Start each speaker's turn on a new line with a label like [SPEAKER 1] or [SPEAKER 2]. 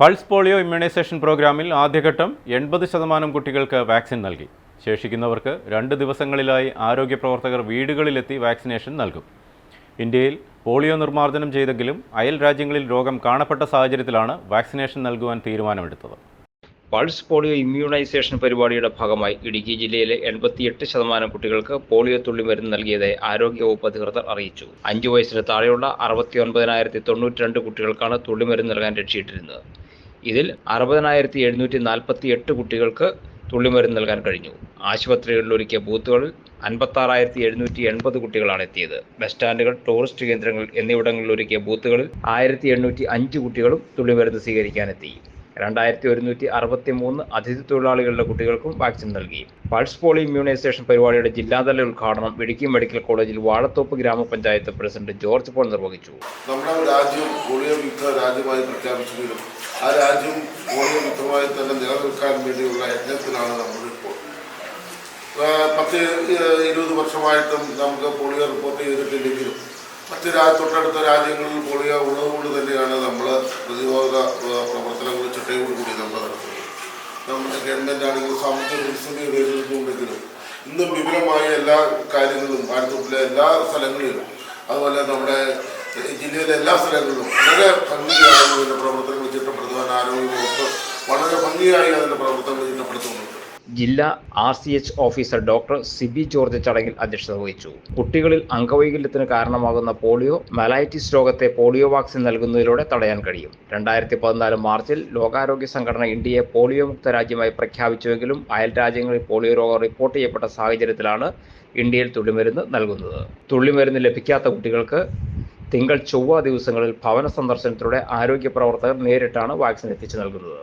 [SPEAKER 1] Pulse polio immunisation പ്രോഗ്രാമിൽ ആദ്യഘട്ടം എൺപത് ശതമാനം കുട്ടികൾക്ക് വാക്സിൻ നൽകി. ശേഷിക്കുന്നവർക്ക് രണ്ട് ദിവസങ്ങളിലായി ആരോഗ്യ പ്രവർത്തകർ വീടുകളിലെത്തി വാക്സിനേഷൻ നൽകും. ഇന്ത്യയിൽ പോളിയോ നിർമ്മാർജനം ചെയ്തെങ്കിലും അയൽ രാജ്യങ്ങളിൽ രോഗം കാണപ്പെട്ട സാഹചര്യത്തിലാണ് വാക്സിനേഷൻ നൽകുവാൻ തീരുമാനമെടുത്തത്.
[SPEAKER 2] പൾസ് പോളിയോ ഇമ്മ്യൂണൈസേഷൻ പരിപാടിയുടെ ഭാഗമായി ഇടുക്കി ജില്ലയിലെ എൺപത്തിയെട്ട് ശതമാനം കുട്ടികൾക്ക് പോളിയോ തുള്ളിമരുന്ന് നൽകിയതായി ആരോഗ്യവകുപ്പ് അധികൃതർ അറിയിച്ചു. അഞ്ചു വയസ്സിന് താഴെയുള്ള അറുപത്തി ഒൻപതിനായിരത്തി തൊണ്ണൂറ്റി രണ്ട് കുട്ടികൾക്കാണ് തുള്ളിമരുന്ന് നൽകാൻ ലക്ഷ്യമിട്ടിരുന്നത് ഇതിൽ അറുപതിനായിരത്തി എഴുന്നൂറ്റി നാൽപ്പത്തി എട്ട് കുട്ടികൾക്ക് തുള്ളിമരുന്ന് നൽകാൻ കഴിഞ്ഞു. ആശുപത്രികളിൽ ഒരുക്കിയ ബൂത്തുകളിൽ അൻപത്താറായിരത്തി എഴുന്നൂറ്റി എൺപത് കുട്ടികളാണ് എത്തിയത്. ബസ് സ്റ്റാൻഡുകൾ ടൂറിസ്റ്റ് കേന്ദ്രങ്ങൾ എന്നിവിടങ്ങളിൽ ഒരുക്കിയ ബൂത്തുകളിൽ ആയിരത്തി എണ്ണൂറ്റി അഞ്ച് കുട്ടികളും തുള്ളിമരുന്ന് സ്വീകരിക്കാനെത്തി. രണ്ടായിരത്തി ഒരുന്നൂറ്റി അറുപത്തി മൂന്ന് അതിഥി തൊഴിലാളികളുടെ കുട്ടികൾക്കും വാക്സിൻ നൽകി. പൾസ് പോളി ഇമ്മ്യൂണൈസേഷൻ പരിപാടിയുടെ ജില്ലാതല ഉദ്ഘാടനം ഇടുക്കി മെഡിക്കൽ കോളേജിൽ വാഴത്തോപ്പ് ഗ്രാമപഞ്ചായത്ത് പ്രസിഡന്റ് ജോർജ് പോൾ നിർവഹിച്ചു.
[SPEAKER 3] നമ്മുടെ രാജ്യം പോളിയോ മുക്ത രാജ്യമായി പ്രഖ്യാപിച്ചെങ്കിലും ആ രാജ്യം പോളിയോ മുക്തമായി തന്നെ നിലനിൽക്കാൻ വേണ്ടിയുള്ള യജ്ഞത്തിലാണ് നമ്മളിപ്പോൾ പത്ത് ഇരുപത് വർഷമായിട്ടും നമുക്ക് പോളിയോ റിപ്പോർട്ട് ചെയ്തിട്ടില്ലെങ്കിലും മറ്റ് തൊട്ടടുത്ത രാജ്യങ്ങളിൽ പോളിയോ ഉള്ളതുകൊണ്ട് തന്നെയാണ് ഗവൺമെന്റ് ആണെങ്കിലും സാമ്പത്തിക പ്രതിസന്ധി നേരിടുന്നുണ്ടെങ്കിലും ഇന്ന് വിപുലമായ എല്ലാ കാര്യങ്ങളും ഭാരതത്തിലെ എല്ലാ സ്ഥലങ്ങളിലും അതുപോലെ നമ്മുടെ ജില്ലയിലെ എല്ലാ സ്ഥലങ്ങളിലും വളരെ ഭംഗിയായി അതിന്റെ പ്രവർത്തനങ്ങൾ ചിട്ടപ്പെടുത്തുവാൻ ആരോഗ്യ വകുപ്പ് വളരെ ഭംഗിയായി അതിന്റെ പ്രവർത്തനങ്ങൾ ചിട്ടപ്പെടുത്തുന്നുണ്ട്.
[SPEAKER 2] ജില്ലാ R C H officer doctor Siby George ചടങ്ങിൽ അധ്യക്ഷത വഹിച്ചു. കുട്ടികളിൽ അംഗവൈകല്യത്തിന് കാരണമാകുന്ന പോളിയോ മലൈറ്റിസ് രോഗത്തെ പോളിയോ വാക്സിൻ നൽകുന്നതിലൂടെ തടയാൻ കഴിയും. രണ്ടായിരത്തി പതിനാല് മാർച്ചിൽ ലോകാരോഗ്യ സംഘടന ഇന്ത്യയെ പോളിയോ മുക്ത രാജ്യമായി പ്രഖ്യാപിച്ചുവെങ്കിലും അയൽ രാജ്യങ്ങളിൽ പോളിയോ രോഗം റിപ്പോർട്ട് ചെയ്യപ്പെട്ട സാഹചര്യത്തിലാണ് ഇന്ത്യയിൽ തുള്ളിമരുന്ന് നൽകുന്നത്. തുള്ളിമരുന്ന് ലഭിക്കാത്ത കുട്ടികൾക്ക് തിങ്കൾ ചൊവ്വ ദിവസങ്ങളിൽ ഭവന സന്ദർശനത്തിലൂടെ ആരോഗ്യ പ്രവർത്തകർ നേരിട്ടാണ് വാക്സിൻ എത്തിച്ചു നൽകുന്നത്.